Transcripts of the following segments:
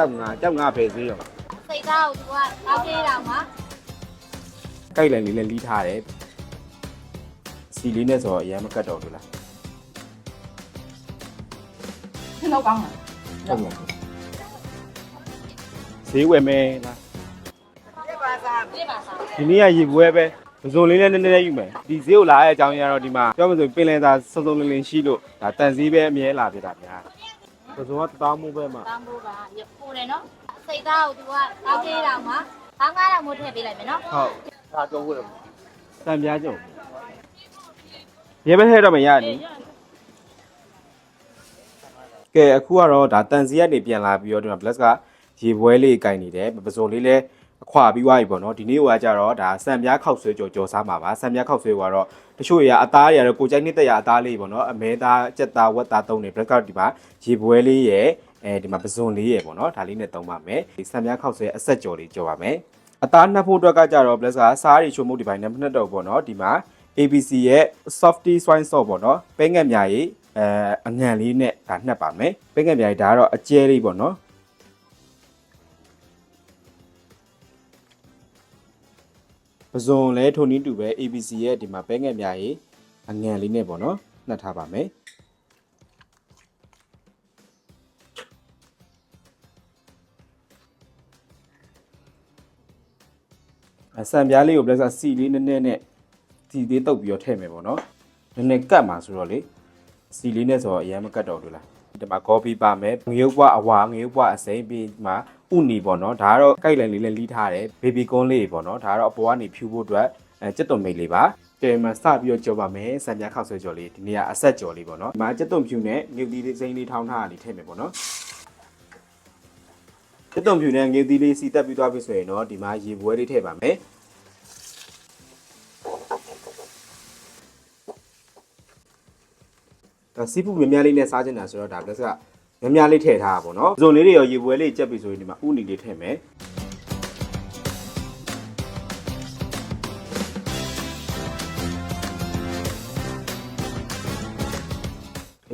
ကြောက်ငါကြောက်ငါပဲသေးရောစိတ်သားကိုသူကတောက်သေးတာမှာကြိုက်လန်လေးလည်းလီးထားတယ်စီလေးနဲ့ဆိုတော့အရင်မကတ်တော့ဘူးလားခင်းတော့ကောင်းတယ်ဟုတ်ပါဘူးဈေးဝယ်မယ်လားပြပါစားပြပါစားဒီနေ့ကရေပွဲပဲပစုံလေးလည်းနည်းနည်းလေးယူမယ်ဒီဈေးကိုလာတဲ့အကြောင်းရတော့ဒီမှာပြောမှဆိုပင်လယ်သာစုံစုံလင်းလင်းရှိလို့ဒါတန်ဈေးပဲအမြဲလာပြတာများ ပစုံကတောင်းမှုပဲမှာတမ်းဖို့ကရပိုတယ်နော်စိတ်သားကိုသူကတောက်သေးတာမှာဘာငါးတော့မို့ထည့်ပေးလိုက်မယ်နော်ဟုတ်ဒါတော့ဟုတ်တယ်တန်ပြားကြုံရေပဲထဲတော့မရဘူးကဲအခုကတော့ဒါတန်စီကနေပြန်လာပြီးတော့ဒီမှာ bless ကရေပွဲလေးကင်နေတယ်ပစုံလေးလည်း အခွာပြီးွားပြီပေါ့နော်ဒီနေ့ဟိုကကြတော့ဒါစံပြားခောက်ဆွဲကြော်ကြော်စားမှာပါစံပြားခောက်ဆွဲကတော့တချို့ရအသားရတော့ကိုကြိုက်နှစ်သက်ရအသားလေးပေါ့နော်အမဲသားကြက်သားဝက်သားသုံးနေ bless ကဒီမှာရေပွဲလေးရယ်အဲဒီမှာပစုံလေးရယ်ပေါ့နော်ဒါလေးနဲ့သုံးပါမယ်ဒီစံပြားခောက်ဆွဲအဆက်ကြော်လေးကြော်ပါမယ်အသားနှပ်ဖို့အတွက်ကကြတော့ plus ကစားရီချိုမှုဒီပိုင်းနဲ့မနှက်တော့ဘူးပေါ့နော်ဒီမှာ ABC ရဲ့ softy swine sauce ပေါ့နော်ပဲငက်မြာကြီးအဲအငံလေးနဲ့ဒါနှက်ပါမယ်ပဲငက်မြာကြီးဒါကတော့အကျဲလေးပေါ့နော် ပဇွန်လဲထုံနည်းတူပဲ ABC ရဲ့ဒီမှာပဲငက်မြာကြီးအငံလေးနဲ့ပေါ့နော်နှက်ထားပါမယ်အဆန်ပြားလေးကို plus ကစီလေးနည်းနည်းနဲ့စီသေးတုပ်ပြီးတော့ထည့်မယ်ပေါ့နော်နည်းနည်းကတ်မှာဆိုတော့လေစီလေးနဲ့ဆိုတော့အရင်မကတ်တော့ဘူးလားဒီမှာ coffee ပါမယ်ငရုတ်ပွားအဝါငရုတ်ပွားအစိမ်းပြီးမှာ ဥနီပေါ့နော်ဒါကတော့ကြိုက်လန်လေးလည်းလီးထားတယ် baby corn လေးပေါ့နော်ဒါကတော့အပေါ်ကနေဖြူဖို့အတွက်အဲစက်သွန်မိတ်လေးပါကဲမှာစပြီးတော့ကြော်ပါမယ်ဆံပြားခောက်ဆွဲကြော်လေးဒီနေ့ကအဆက်ကြော်လေးပေါ့နော်ဒီမှာစက်သွန်ဖြူနဲ့ငရုတ်သီးလေးစိမ်းလေးထောင်းထားတာလေးထည့်မယ်ပေါ့နော်စက်သွန်ဖြူနဲ့ငရုတ်သီးလေးစီတက်ပြီးသွားပြီဆိုရင်တော့ဒီမှာရေပွဲလေးထည့်ပါမယ်ဒါစီးပူများများလေးနဲ့စားချင်တာဆိုတော့ဒါ plus က များများလေးထည့်ထားတာပေါ့နော်ဇုံလေးတွေရောရေပွဲလေးကြက်ပြီဆိုရင်ဒီမှာဥနီလေးထည့်မယ်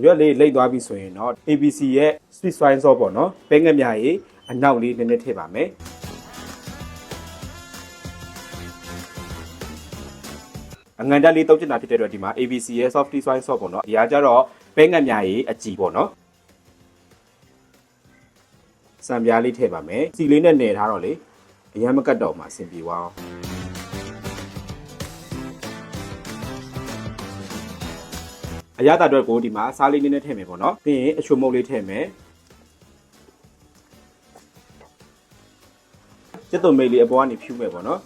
ရွက်လေးလိတ်သွားပြီဆိုရင်တော့ ABC ရဲ့ sweet soy sauce ပေါ့နော်ပဲငက်မြရေအနောက်လေးနည်းနည်းထည့်ပါမယ်အငန်တက်လေးတုတ်ချင်တာဖြစ်တဲ့အတွက်ဒီမှာ ABC ရဲ့ softy soy sauce ပေါ့နော်အရာကြတော့ပဲငက်မြရေအကြည်ပေါ့နော် စံပြားလေးထည့်ပါမယ်စီလေးနဲ့နယ်ထားတော့လေအရင်မကတ်တော့မှအဆင်ပြေသွားအောင်အရသာအတွက်ကိုဒီမှာစားလေးနည်းနည်းထည့်မယ်ပေါ့နော်ပြီးရင်အချိုမုတ်လေးထည့်မယ်ကျက်သွန်မိတ်လေးအပေါ်ကနေဖြူမယ်ပေါ့နော်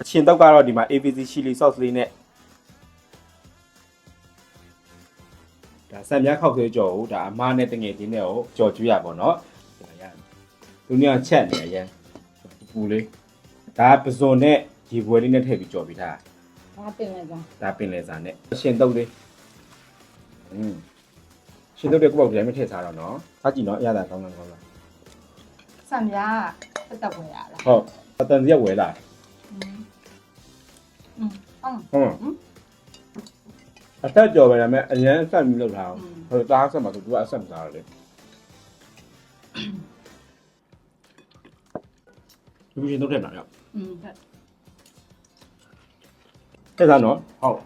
အချင်းတော့ကတော့ဒီမှာ ABC chili sauce လေးနဲ့ ဒါဆက်မြခောက်ဆွဲကြော်ကိုဒါအမားနဲ့တငယ်ချင်းနဲ့ကိုကြော်ကျွေးရပါတော့ဒါရလူညချက်နေရရင်ပူလေးဒါပဇွန်နဲ့ရေပွဲလေးနဲ့ထည့်ပြီးကြော်ပြီးထား ဘာပင်လဲကြောင်း ဒါပင်လေစာနဲ့ရှင်တုပ်လေးอืมရှင်တုပ်တဲ့ကုပေါက်တိုင်းမထည့်စားတော့နော်စားကြည့်နော်အရသာကောင်းလားကောင်းလား ဆံပြားတက်တက်ဝင်ရလား ဟုတ်အတန်စီကဝဲလာ อืมอืมအော် ဟုတ် အသက်ကြော်ပဲဒါပေမဲ့အရင်အဆက်ပြီးလောက်ထားအောင် ဟိုတားဆက်မှာဆိုသူကအဆက်မစားရလေဒီလိုရှင်တော့ထည့်မှာရော อืมတက် ထည့်စားနော်ဟုတ်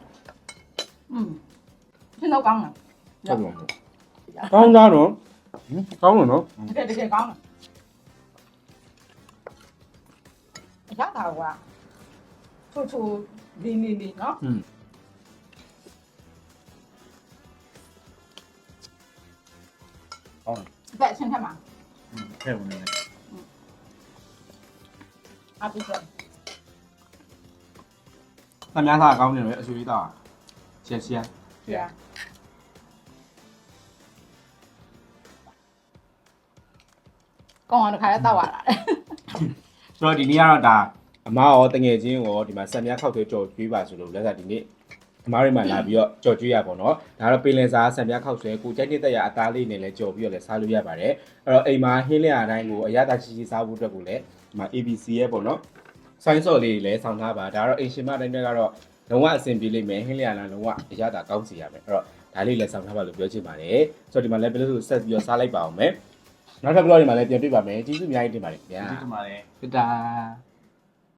อืมခင်းတော့ကောင်းတယ် ဟုတ်ပါဘူးကောင်းသားနော်ဟင်ကောင်းလို့နော် တကယ်တကယ်ကောင်းတယ်အရသာကချိုချိုဒီနေနေနော် อืม ဘက်ချင်းထက်မှာထည့်ဝင်နေအပူစံ။သမ ्या သားကောင်းနေတယ်အဆူလေးသား။ချက်ချက်ပြာကောင်းအောင်တစ်ခါတော့တောက်ရတာလေ။ဆိုတော့ဒီနေ့ကတော့ဒါအမားရောတငယ်ချင်းရောဒီမှာဆံမြခောက်သေးကြော်ကျွေးပါဆိုလို့လက်စားဒီနေ့အ မားတွေမှာလာပြီးတော့ကြော်ကျွေးရပါတော့။ဒါတော့ပင်လယ်စာဆံမြခောက်ဆွဲကိုကြိုက်နေတဲ့ရအသားလေးနဲ့လည်းကြော်ပြီးတော့လည်းစားလို့ရပါတယ်။အဲ့တော့အိမ်မှာဟင်းလျာအတိုင်းကိုအရသာချီချီစားဖို့အတွက်ကိုလည်းဒီမှာ ABC ရဲ့ပေါ့နော်။ဆိုင်းစော်လေးလည်းဆောင်းထားပါဒါကတော့အင်ရှင်မတိုင်းတွေကတော့လုံးဝအဆင်ပြေလိမ့်မယ်ဟင်းလျာလာလုံးဝအရသာကောင်းစီရမယ်အဲ့တော့ဒါလေးလည်းဆောင်ထားပါလို့ပြောချင်ပါတယ်ဆိုတော့ဒီမှာလည်းဘယ်လိုဆိုဆက်ပြီးတော့စားလိုက်ပါအောင်မယ်နောက်ထပ်ဘလော့ဒီမှာလည်းပြန်တွေ့ပါမယ်ကျေးဇူးအများကြီးတင်ပါတယ်ခင်ဗျာကျေးဇူးတင်ပါတယ်ပြတာ